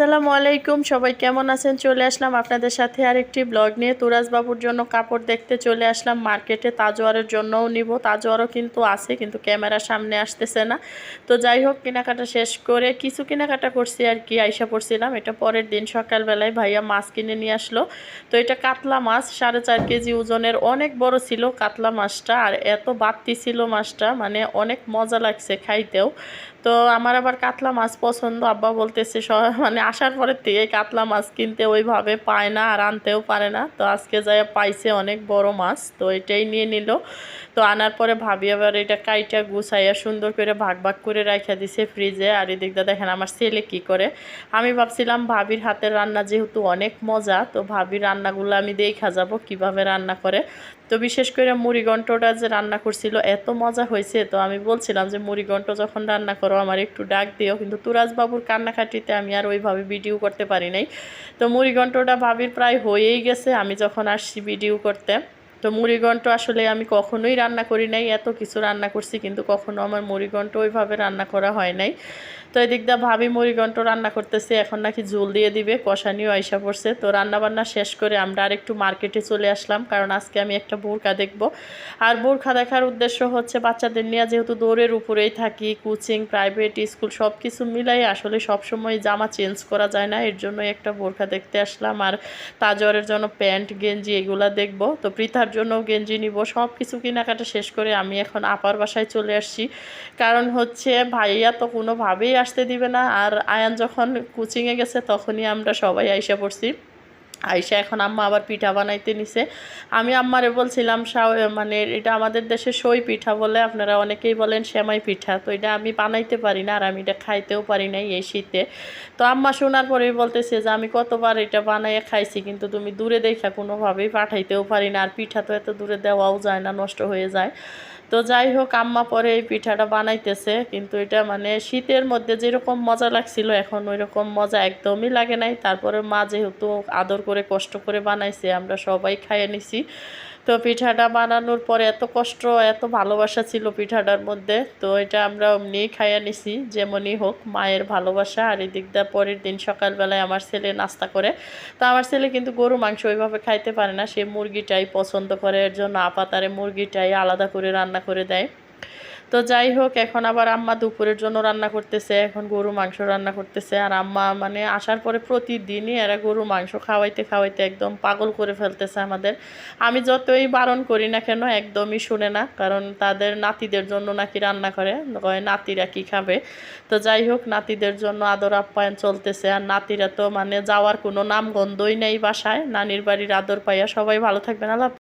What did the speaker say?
আসসালামু আলাইকুম। সবাই কেমন আছেন? চলে আসলাম আপনাদের সাথে আরেকটি ব্লগ নিয়ে। তুরাজ বাবুর জন্য কাপড় দেখতে চলে আসলাম। মার্কেটে তাজোয়ারের জন্যও নিব। তাজোয়ারও কিন্তু আছে, কিন্তু ক্যামেরার সামনে আসতেছে না। তো যাই হোক, কেনাকাটা শেষ করে কিছু কেনাকাটা করছি আর কি, আইসা পড়ছিলাম। এটা পরের দিন সকালবেলায় ভাইয়া মাছ কিনে নিয়ে আসলো। তো এটা কাতলা মাছ, সাড়ে চার কেজি ওজনের। অনেক বড় ছিল কাতলা মাছটা, আর এত বাড়তি ছিল মাছটা। মানে অনেক মজা লাগছে খাইতেও। তো আমার আবার কাতলা মাছ পছন্দ। আব্বা বলতেছে মানে আসার পরের থেকে কাতলা মাছ কিনতে ওইভাবে পায় না আর আনতেও পারে না। তো আজকে যাই পাইছে অনেক বড় মাছ, তো এটাই নিয়ে নিল। তো আনার পরে ভাবি আবার এটা কাইটা গুছাইয়া সুন্দর করে ভাগ ভাগ করে রাখা দিছে ফ্রিজে। আর এদিকটা দেখেন আমার ছেলে কি করে। আমি ভাবছিলাম ভাবির হাতের রান্না যেহেতু অনেক মজা, তো ভাবির রান্নাগুলো আমি দেখা যাব কীভাবে রান্না করে। তো বিশেষ করে মুড়িঘণ্টটা যে রান্না করছিল, এত মজা হয়েছে। তো আমি বলছিলাম যে মুড়িঘণ্ট যখন রান্না করো, আমার একটু ডাক দিও। কিন্তু তুরাজবাবুর কান্নাকাটিতে আমি আর ওইভাবে ভিডিও করতে পারি নাই। তো মুড়িঘণ্টটা ভাবির প্রায় হয়েই গেছে। আমি যখন আসছি ভিডিও করতে তো মুড়িঘণ্ট আসলে আমি কখনোই রান্না করি নাই, এত কিছু রান্না করছি কিন্তু কখনো আমার মুড়িঘণ্ট ওইভাবে রান্না করা হয় নাই। তো এদিক দিয়ে ভাবি মুড়িঘণ্ট রান্না করতেছে, এখন নাকি ঝোল দিয়ে দিবে, কষানিও আইসা পড়ছে। তো রান্না বান্না শেষ করে আমরা আরেকটু মার্কেটে চলে আসলাম, কারণ আজকে আমি একটা বোরখা দেখব। আর বোরখা দেখার উদ্দেশ্য হচ্ছে বাচ্চাদের নিয়ে যেহেতু দৌড়ের উপরেই থাকি, কোচিং, প্রাইভেট, স্কুল সব কিছু মিলাই আসলে সবসময় জামা চেঞ্জ করা যায় না, এর জন্যই একটা বোরখা দেখতে আসলাম। আর তাজরের জন্য প্যান্ট, গেঞ্জি এগুলা দেখব। তো পৃথার জন্য গেঞ্জি নিব সব কিছু কেনাকাটা শেষ করে আমি এখন আপার বাসায় চলে আসছি। কারণ হচ্ছে ভাইয়া তো কোনোভাবেই আসতে দিবে না, আর আয়ান যখন কোচিংয়ে গেছে তখনই আমরা সবাই আইসা পড়ছি। আইসা এখন আম্মা আবার পিঠা বানাইতে নিছে। আমি আম্মারে বলছিলাম মানে এটা আমাদের দেশে সই পিঠা বলে, আপনারা অনেকেই বলেন শ্যামাই পিঠা। তো এটা আমি বানাইতে পারি না আর আমি এটা খাইতেও পারি নাই এই শীতে। তো আম্মা শোনার পরেই বলতেছে যে, আমি কতবার এটা বানাইয়া খাইছি, কিন্তু তুমি দূরে দেখা কোনোভাবেই পাঠাইতেও পারি না। আর পিঠা তো এত দূরে দেওয়াও যায় না, নষ্ট হয়ে যায়। তো যাই হোক, আম্মা পরে এই পিঠাটা বানাইতেছে। কিন্তু এটা মানে শীতের মধ্যে যেরকম মজা লাগছিল, এখন ওই রকম মজা একদমই লাগে নাই। তারপরে মা যেহেতু আদর করে, কষ্ট করে বানাইছে, আমরা সবাই খাইয়ে নিছি। তো পিঠাটা বানানোর পরে এত কষ্ট, এত ভালোবাসা ছিল পিঠাটার মধ্যে। তো এটা আমরা এমনিই খাইয়ে নিছি, যেমনই হোক, মায়ের ভালোবাসা আর এদিক দিয়ে পরের দিন সকালবেলায় আমার ছেলে নাস্তা করে। তো আমার ছেলে কিন্তু গরু মাংস ওইভাবে খাইতে পারে না, সে মুরগিটাই পছন্দ করে, এর জন্য আপাতারে মুরগিটাই আলাদা করে রান্না করে দেয়। তো যাই হোক, এখন আবার আম্মা দুপুরের জন্য রান্না করতেছে, এখন গরু মাংস রান্না করতেছে। আর আম্মা মানে আসার পরে প্রতিদিনই এরা গরু মাংস খাওয়াইতে খাওয়াইতে একদম পাগল করে ফেলতেছে আমাদের। আমি যতই বারণ করি না কেন, একদমই শুনে না, কারণ তাদের নাতিদের জন্য নাকি রান্না করে নাতিরা কি খাবে? তো যাই হোক, নাতিদের জন্য আদর আপ্যায়ন চলতেছে। আর নাতিরা তো মানে যাওয়ার কোনো নামগন্ধই নেই বাসায়। নানির বাড়ির আদর পাইয়া সবাই ভালো থাকবেন। আল্লাহ